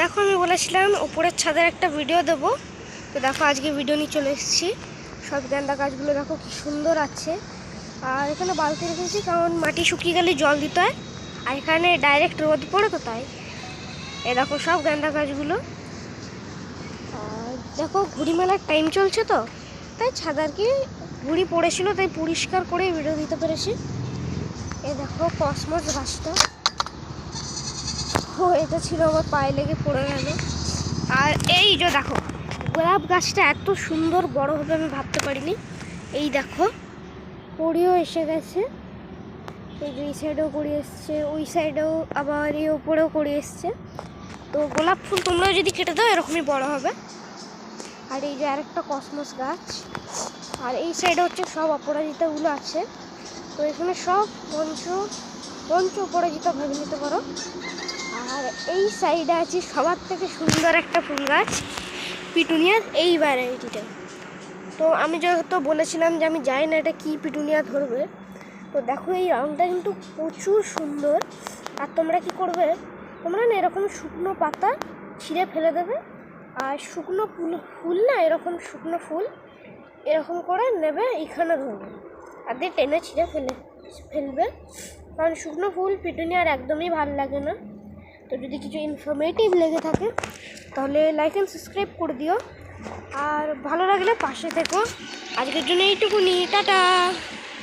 দেখো, আমি বলেছিলাম উপরের ছাদের একটা ভিডিও দেব। তো দেখো, আজকে ভিডিও নিয়ে চলে এসেছি। সব গেন্দা গাছগুলো দেখো কি সুন্দর আছে। আর এখানে বালতি রেখেছি, কারণ মাটি শুকিয়ে গেলে জল দিতে হয়। আর এখানে ডাইরেক্ট রোদ পড়ে তো তাই। এ দেখো, সব গেন্দা গাছগুলো। আর দেখো, ঘুড়ি মেলার টাইম চলছে তো। তাই ছাদ আর কি ঘুড়ি পড়েছিল, তাই পরিষ্কার করে ভিডিও দিতে পেরেছি। এ দেখো, কসমস গাছটা। এটা ছিল, আমার পায়ে লেগে পড়ে গেল। আর এই যে দেখো, গোলাপ গাছটা এত সুন্দর বড় হবে আমি ভাবতে পারিনি। এই দেখো কড়িও এসে গেছে। এই সাইডেও কড়ি এসছে, ওই সাইডেও আবার এই ওপরেও কড়ি এসছে। তো গোলাপ ফুল তোমরাও যদি কেটে দাও, এরকমই বড় হবে। আর এই যে আরেকটা কসমস গাছ। আর এই সাইডে হচ্ছে সব অপরাজিতাগুলো আছে। তো এখানে সব পঞ্চ পঞ্চ অপরাজিতা ভেবে নিতে পারো। এই সাইডে আছে সবার থেকে সুন্দর একটা ফুল গাছ পিটুনিয়ার এই ভ্যারাইটিটা তো আমি যেহেতু বলেছিলাম যে আমি জানি না এটা কী পিটুনিয়া ধরবে, তো দেখো এই রঙটা কিন্তু প্রচুর সুন্দর। আর তোমরা কি করবে, তোমরা না এরকম শুকনো পাতা ছিঁড়ে ফেলে দেবে। আর শুকনো ফুল ফুল না এরকম শুকনো ফুল, এরকম করে নেবে এখানে ধরবে। আর দিয়ে টেনে ছিঁড়ে ফেলে, ফেলবে। কারণ শুকনো ফুল, পিটুনিয়ার একদমই ভালো লাগে না। তো যদি কিছু ইনফরমেটিভ লেগে থাকে, তাহলে লাইক অ্যান্ড সাবস্ক্রাইব করে দিও। আর ভালো লাগলে পাশে থেকো। আজকের জন্য এইটুকুনি। টাটা!